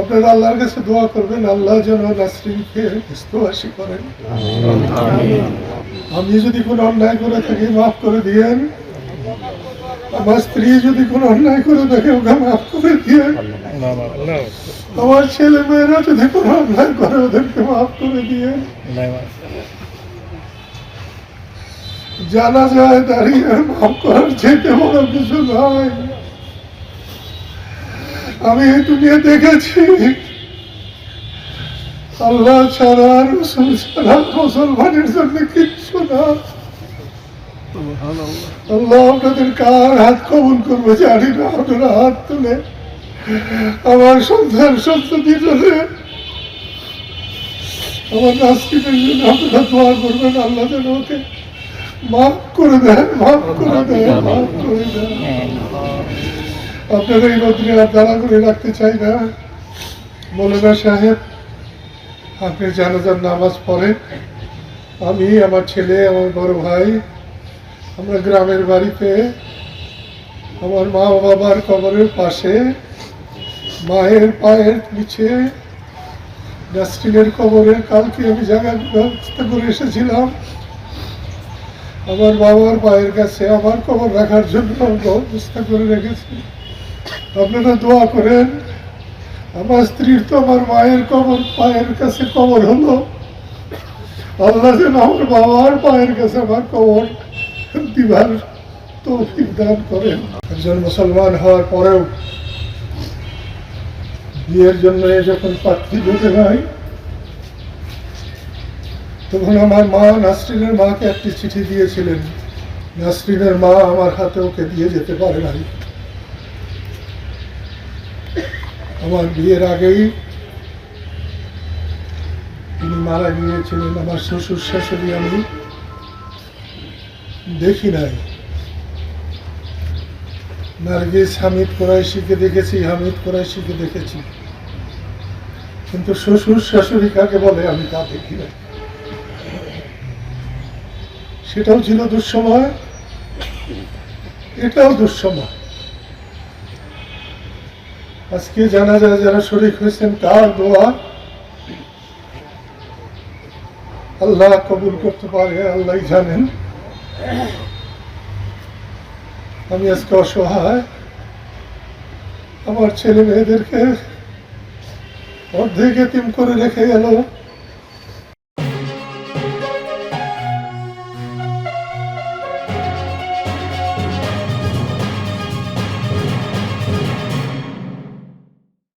আপনারা আল্লাহর কাছে দোয়া করবেন আল্লাহ যেন নাসরিনকে ইস্তবাসী করেন। আমি যদি কোনো অন্যায় করে থাকি মাফ করে দিয়েন। আমার স্ত্রী যদি কোনো অন্যায় করে থাকে ওকে মাফ করে দিয়েন। আমার ছেলে মেয়েরা যদি কোনো অন্যায় করে ওদেরকে মাফ করে দিয়েন। জানা যায় দাঁড়িয়ে মাফ করার চেয়ে বড় কিছু নয়। আমি দুনিয়া দেখেছি। আল্লাহ ছাড়া রসুল ছাড়া মুসলমানের জন্য কিচ্ছু না। আল্লাহ আপনাদের কার হাত কবুল করবে জানি না, আপনারা হাত তুলে আমার সন্তান সন্ততির জন্য আমার নাস্তিকের জন্য আপনারা দোয়া করবেন, আল্লাহ যেন ওকে মাফ করে দেন, মাফ করে দেন, মাফ করে দেন। আপনারা এই রোদ্রে আর দাঁড়া করে রাখতে চাই না। মৌলানা সাহেব, আপনি জানাজার নামাজ পড়েন। আমি, আমার ছেলে, আমার বড় ভাই, আমরা গ্রামের বাড়িতে আমার মা বাবার কবরের পাশে মায়ের পায়ের নিচে ডাস্টবিনের কবরের কালকে আমি জায়গা ব্যবস্থা করে এসেছিলাম। আমার বাবার পায়ের কাছে আমার কবর রাখার জন্য ব্যবস্থা করে রেখেছি। আপনারা দোয়া করেন, আমার স্ত্রীর তো আমার মায়ের কবর, পায়ের কাছে কবর হলো। আল্লাহ যেন আমার বাবার পায়ের কাছে আমার কবর দিবার তৌফিক দান করেন। একজন মুসলমান হওয়ার পরেও বিয়ের জন্য যখন পাত্রী যেতে হয় তখন আমার মা নাসরিনের মাকে একটি চিঠি দিয়েছিলেন, নাসরিনের মা আমার হাতে ওকে দিয়ে যেতে পারে নাই। আমার বিয়ের আগেই তিনি মারা গিয়েছিলেন। আমার শ্বশুর শাশুড়ি আমি দেখি নাই। নার্গিস হামিদ কোরাইশিকে দেখেছি, হামিদ কোরাইশিকে দেখেছি। কিন্তু শ্বশুর শাশুড়ি কাকে বলে আমি তা দেখি নাই। সেটাও ছিল দুঃসময়, এটাও দুঃসময়। আজকে জানা যায় যারা শরীর হয়েছেন, তার দোয়া আল্লাহ কবুল করতে পারে, আল্লাহ জানেন। আমি আজকে অসহায়। আমার ছেলে মেয়েদেরকে অর্ধেক এতিম করে রেখে গেল।